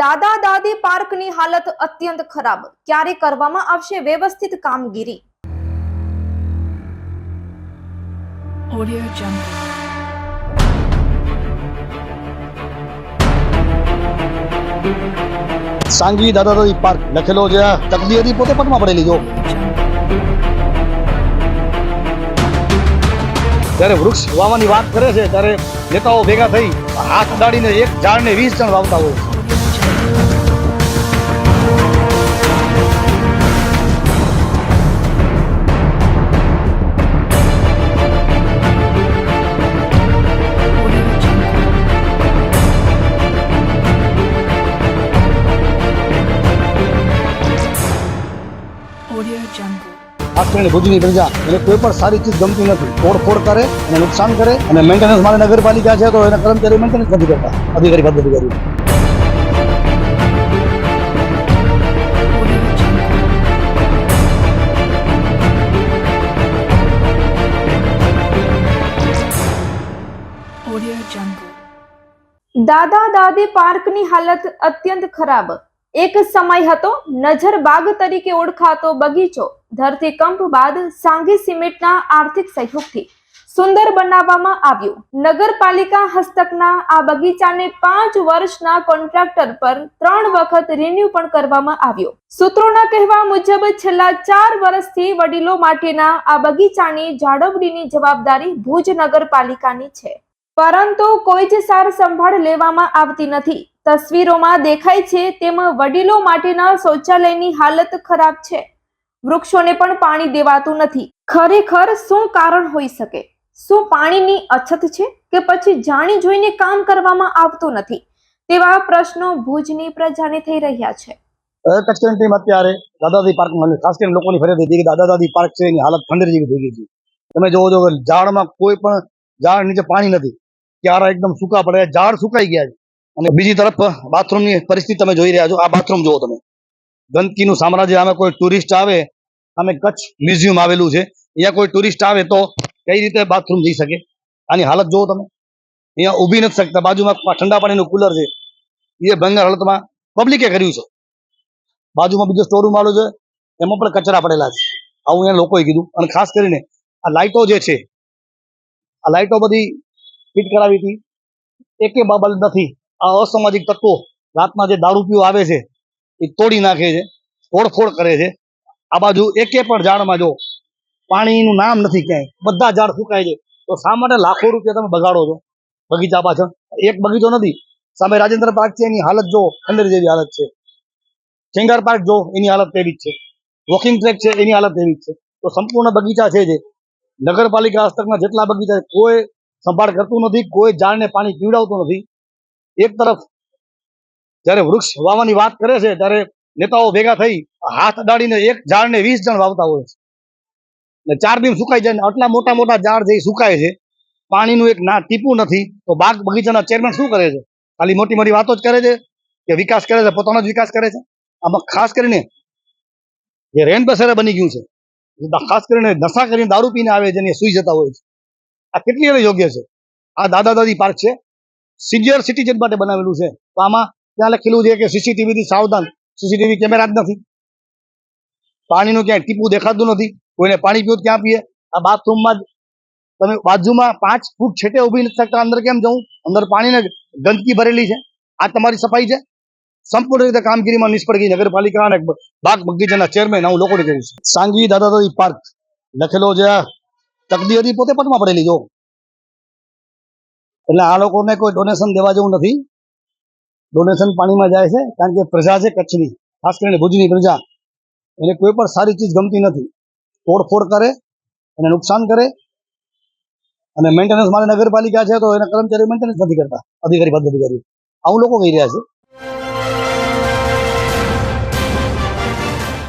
દાદા દાદી પાર્કની હાલત અત્યંત ખરાબ. ક્યારે કરવામાં આવશે વ્યવસ્થિત કામગીરી? Audio Jungle. સાંગી દાદા દાદી પાર્ક લખેલો છે. આ તકદી હતી પોતે પટમાં પડેલી જો. જ્યારે વૃક્ષ વાવવાની વાત કરે છે ત્યારે નેતાઓ ભેગા થઈ હાથ ઉડાડીને એક ઝાડને વીસ જણ વાવતા હોય ખાસ કરીને ભુજની પ્રજા એને કોઈ પણ સારી ચીજ ગમતી નથી. તોડફોડ કરે અને નુકસાન કરે અને મેન્ટેનન્સ મારે નગરપાલિકા છે તો એના કર્મચારી મેન્ટેનન્સ નથી કરતા. અધિકારી પદ અધિકારી. દાદા દાદી પાર્કની હાલત અત્યંત ખરાબ. એક સમય હતો નજરબાગ તરીકે ઓળખાતો બગીચો, ધરતીકંપ બાદ સાંગી સિમેન્ટના આર્થિક સહયોગથી સુંદર બનાવવામાં આવ્યું. નગરપાલિકા હસ્તકના આ બગીચાને પાંચ વર્ષના કોન્ટ્રાક્ટર પર ત્રણ વખત રિન્યુ પણ કરવામાં આવ્યો. સૂત્રોના કહેવા મુજબ, છેલ્લા ચાર વર્ષથી વડીલો માટેના આ બગીચાની જાળવણીની જવાબદારી ભુજ નગરપાલિકાની છે. પરંતુ કોઈ જ સાર સંભાળ લેવામાં આવતી નથી. તસવીરોમાં દેખાય છે તેમાં વડીલો માટેના શૌચાલયની હાલત ખરાબ છે. વૃક્ષોને પણ પાણી દેવાતું નથી. ખરેખર શું કારણ હોઈ શકે? શું પાણીની અછત છે કે પછી જાણી જોઈને કામ કરવામાં આવતું નથી? તેવા પ્રશ્નો ભુજની પ્રજાને થઈ રહ્યા છે. કચ્છ ટીમ અત્યારે દાદા પાર્ક ખાસ કરીને લોકોની ફરિયાદ હતી કે દાદા દાદી પાર્ક છે, એની હાલત ખંડેર જેવી થઈ ગઈ છે. તમે જોવો છો કે ઝાડમાં કોઈ પણ ઝાડ નીચે પાણી નથી. ક્યારા એકદમ સૂકા પડે ઝાડ સુકાઈ ગયા છે. અને બીજી તરફ, બાથરૂમની પરિસ્થિતિ તમે જોઈ રહ્યા છો. આ બાથરૂમ જુઓ તમે. ગંદકીનું સામ્રાજ્ય, આમે કોઈ ટુરિસ્ટ આવે આમે કચ્છ મ્યુઝિયમ આવેલું છે. અહીંયા કોઈ ટુરિસ્ટ આવે તો કઈ રીતે બાથરૂમ જઈ શકે? આની હાલત જુઓ તમે. અહીંયા ઊભી નથી શકતા. બાજુમાં ઠંડા પાણીનું કુલર છે. એ ભંગાર હાલતમાં પબ્લિકે કર્યું છે. બાજુમાં બીજો સ્ટોરૂમ આવેલો છે. એમાં પણ કચરા પડેલા છે. આવું અહીંયા લોકોએ કીધું. અને ખાસ કરીને આ લાઇટો જે છે, આ લાઇટો બધી ફિટ કરાવી હતી. એકે બાબત નથી. આ અસામાજિક તત્વો રાતના જે દારૂ પીવો આવે છે, એ તોડી નાખે છે તોડફોડ કરે છે. આ બાજુ એકે પણ ઝાડમાં જો પાણીનું નામ નથી ક્યાંય, બધા ઝાડ સુકાય છે. તો શા માટે લાખો રૂપિયા તમે બગાડો છો? બગીચા પાછળ. એક બગીચો નથી, સામે રાજેન્દ્ર પાર્ક છે, એની હાલત જો ખંડેર જેવી હાલત છે. ચેંગાર પાર્ક જો એની હાલત તેવી જ છે. વોકિંગ ટ્રેક છે, એની હાલત તેવી જ છે. તો સંપૂર્ણ બગીચા છે જે. નગરપાલિકા હસ્તકના જેટલા બગીચા કોઈ સંભાળ કરતું નથી, કોઈ ઝાડને પાણી પીવડાવતું નથી. એક તરફ જ્યારે વૃક્ષ વાવવાની વાત કરે છે, ત્યારે નેતાઓ ભેગા થઈ હાથ અડાડીને એક ઝાડને વીસ જણ વાવતા હોય છે. ને ચાર દિન સુકાઈ જાય આટલા મોટા મોટા ઝાડ જે સુકાય છે, પાણીનું એક ના ટીપું નથી, તો બાગ બગીચાના ચેરમેન શું કરે છે? ખાલી મોટી મોટી વાતો જ કરે છે કે વિકાસ કરે છે, પોતાનો જ વિકાસ કરે છે? આમાં ખાસ કરીને જે રેન બસેરા બની ગયું છે ખાસ કરીને નશા કરીને દારૂ પીને આવે છે ને એ સુઈ જતા હોય છે. આ કેટલી હવે યોગ્ય છે? આ દાદા દાદી પાર્ક છે? સિનિયર સિટીઝન માટે બનાવેલું છે. તો આમાં ત્યાં લખેલું છે કે સીસીટીવીથી સાવધાન. સીસીટીવી કેમેરા જ નથી. પાણીનું ક્યાંય ટીપું દેખાતું નથી. કોઈને પાણી પીવું ક્યાં પીએ? આ બાથરૂમમાં જ. તમે બાજુમાં પાંચ ફૂટ છેટે ઊભી નથી શકતા. અંદર કેમ જવું? અંદર પાણીને ગંદકી ભરેલી છે. આ તમારી સફાઈ છે. સંપૂર્ણ રીતે કામગીરીમાં નિષ્ફળ ગઈ નગરપાલિકા અને બાગ બગીચાના ચેરમેન આવું લોકોને કહ્યું છે. સાંગી દાદા દાદી પાર્ક લખેલો છે તકદી હતી પોતે પટમાં પડેલી, જો. એટલે આ લોકોને કોઈ ડોનેશન દેવા જેવું નથી. ડોનેશન પાણીમાં જાય છે, કારણ કે પ્રજા છે કચ્છની, ખાસ કરીને ભુજની પ્રજા. એને કોઈ પણ સારી ચીજ ગમતી નથી. તોડફોડ કરે, એને નુકસાન કરે. અને મેન્ટેનન્સ મારે નગરપાલિકા છે તો એના કર્મચારી મેન્ટેનન્સ નથી કરતા, અધિકારી પદ અધિકારી આવું લોકો કહી રહ્યા છે.